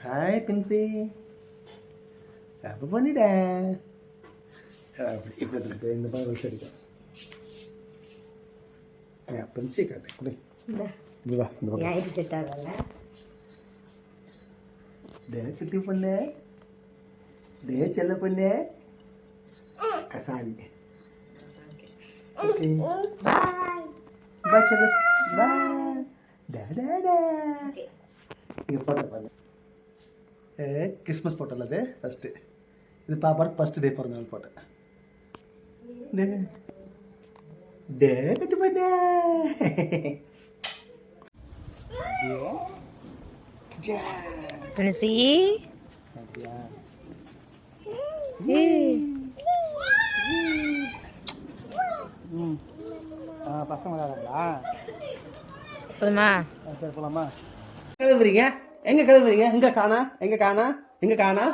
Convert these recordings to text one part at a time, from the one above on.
Hi பின்சி அப்போ பண்ணிட அப்படி இப்படி எடுத்துக்கிட்டு இந்த மாதிரி விஷயம் அடிக்கும் ஏன் பின்சி காட்டு குடி இங்க வா இந்த பக்கம் ஏன் இது செட் ஆகல டே சுட்டி பொண்ணு டே செல்ல பொண்ணு சாரி ஓகே பாய் பாய் செல்ல பாய் டா டா டா இங்கே போட்டோ பாருங்க கிறிஸ்மஸ் போட்டோல அது ஃபஸ்ட்டு இது பாப்பாருக்கு ஃபஸ்ட்டு டே பிறந்த நாள் போட்டேன் டே டே கட்டு பண்ணே பிரின்சி பசங்க விளையாடுறாங்களா போதுமா சரி போலாமா கிளம்புறீங்க எங்க கிளம்புறீங்க? எங்க காணா எங்க காணா எங்க காணா?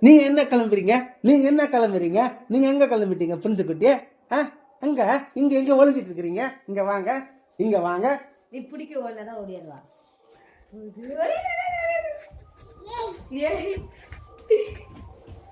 நீங்க. என்ன கிளம்புறீங்க? நீங்க என்ன கிளம்புறீங்க? நீங்க எங்க கிளம்பிட்டீங்க பிரிஞ்சு குட்டி ஆ எங்க? இங்க எங்க ஒளிஞ்சிட்டு இருக்கிறீங்க. இங்க வாங்க இங்க வாங்க. நீ பிடிக்க ஓடினதான் ஓடிடுவா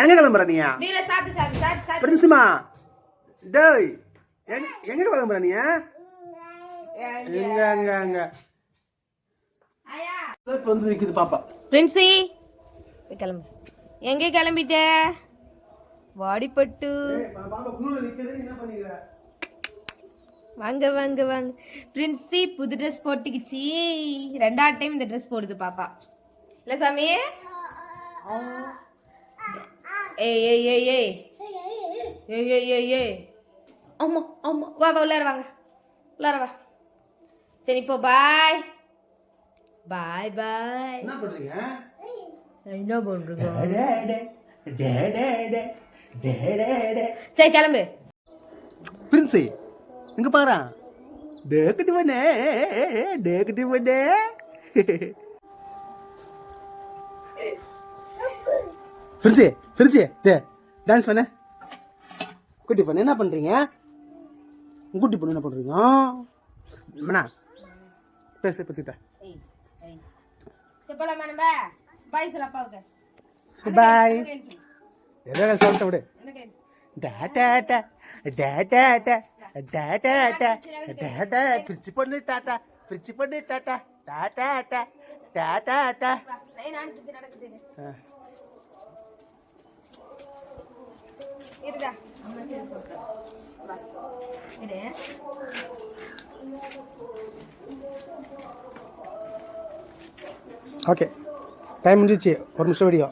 எங்க கிளம்புற நீயா பிரின்சிமா டேய் எங்க எங்க கிளம்புற நீ எங்க அங்க அங்க ஆயா இப்ப வந்து நிக்குது பாப்பா பிரின்சி கிளம்பு எங்கே கிளம்பிட்ட வாடிப்பட்டு வாங்க வாங்க வாங்க. பிரின்சி புது ட்ரெஸ் போட்டுக்கிச்சு. ரெண்டாவது டைம் இந்த ட்ரெஸ் போடுது பாப்பா. இல்லை சாமி? ஏய் ஏய் ஏய் ஏய் ஏய் ஏய் ஏய் ஏய் ஆமா ஆமா வா வா உள்ளார வாங்க உள்ளார வா சரி இப்போ பாய் பாய் பாய் என்ன பண்றீங்க என்ன பண்றீங்க டே டே டே டே டே டே டே டே சரி கிளம்பு பிரின்சி இங்க பாரு டேக்கட்டி பண்ணே டேக்கட்டி பண்ணே பிரிச்சு பிரிச்சு டே டான்ஸ் பண்ண குட்டி பொண்ணு என்ன பண்ணுறீங்க குட்டி பண்ண என்ன பண்ணுறீங்க அண்ணா பேசு பிரிச்சுக்கிட்ட பாய் எதாவது சொல்லிட்ட விடு டாட்டா டாட்டா டாட்டா டே டாட்டா பிரிச்சு பொண்ணு டாட்டா பிரிச்சு பொண்ணு டாட்டா டாட்டா டாட்டா டாட்டா ஆ ஓகே. டைம் முடிஞ்சிச்சு. ஒரு நிமிஷம் வீடியோ.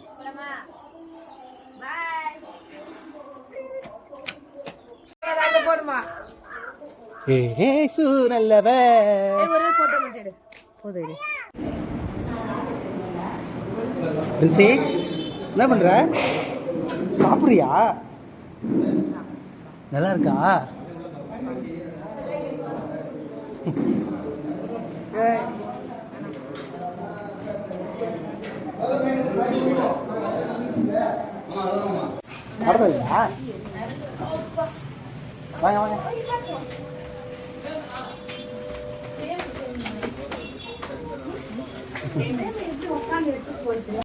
ஏசு நல்லவ ஒரே போட்டோ என்ன பண்ற? சாப்பிட்றியா? நல்லா இருக்கா மறந்துங்களா வாங்க வாங்க.